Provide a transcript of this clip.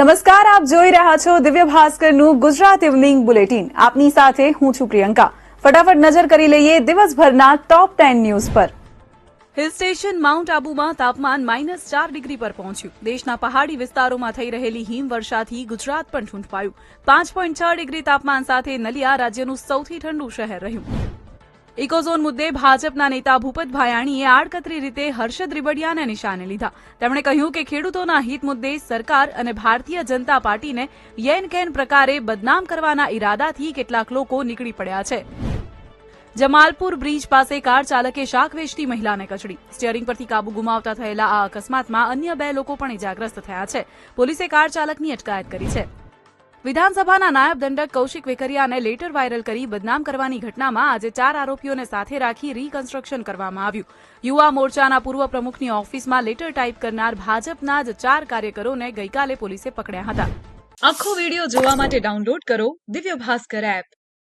નમસ્કાર, આપ જોઈ રહ્યા છો દિવ્ય ભાસ્કરનું ગુજરાત ઇવનિંગ બુલેટિન. આપની સાથે હું છું પ્રિયંકા. ફટાફટ નજર કરી લઈએ દિવસભરના ટોપ ટેન ન્યૂઝ પર. હિલ સ્ટેશન માઉન્ટ આબુમાં તાપમાન માઇનસ ચાર ડિગ્રી પર પહોંચ્યું. દેશના પહાડી વિસ્તારોમાં થઈ રહેલી હિમવર્ષાથી ગુજરાત પણ ઠૂંઠવાયું પાંચ પોઈન્ટ છ ડિગ્રી તાપમાન સાથે નલિયા રાજ્યનું સૌથી ઠંડુ શહેર રહ્યું. ઇકોઝોન મુદ્દે ભાજપના નેતા ભૂપત ભાયાણીએ આડકતરી રીતે હર્ષદ રીબડિયાને નિશાને લીધા. તેમણે કહ્યું કે ખેડૂતોના હિત મુદ્દે સરકાર અને ભારતીય જનતા પાર્ટીને યેન કેન પ્રકારે બદનામ કરવાના ઈરાદાથી કેટલાક લોકો નીકળી પડ્યા છે. જમાલપુર બ્રિજ પાસે કાર ચાલકે શાક વેચતી મહિલાને કચડી. સ્ટીયરિંગ પરથી કાબુ ગુમાવતા થયેલા આ અકસ્માતમાં અન્ય બે લોકો પણ ઇજાગ્રસ્ત થયા છે. પોલીસે કાર ચાલકની અટકાયત કરી છે. વિધાનસભાના નાયબ દંડક કૌશિક વેકરિયાને લેટર વાયરલ કરી બદનામ કરવાની ઘટનામાં આજે ચાર આરોપીઓને સાથે રાખી રીકન્સ્ટ્રક્શન કરવામાં આવ્યું. યુવા મોરચાના પૂર્વ પ્રમુખની ઓફિસમાં લેટર ટાઈપ કરનાર ભાજપના જ ચાર કાર્યકરોને ગઈકાલે પોલીસે પકડ્યા હતા. આખો વીડિયો જોવા માટે ડાઉનલોડ કરો દિવ્ય ભાસ્કર એપ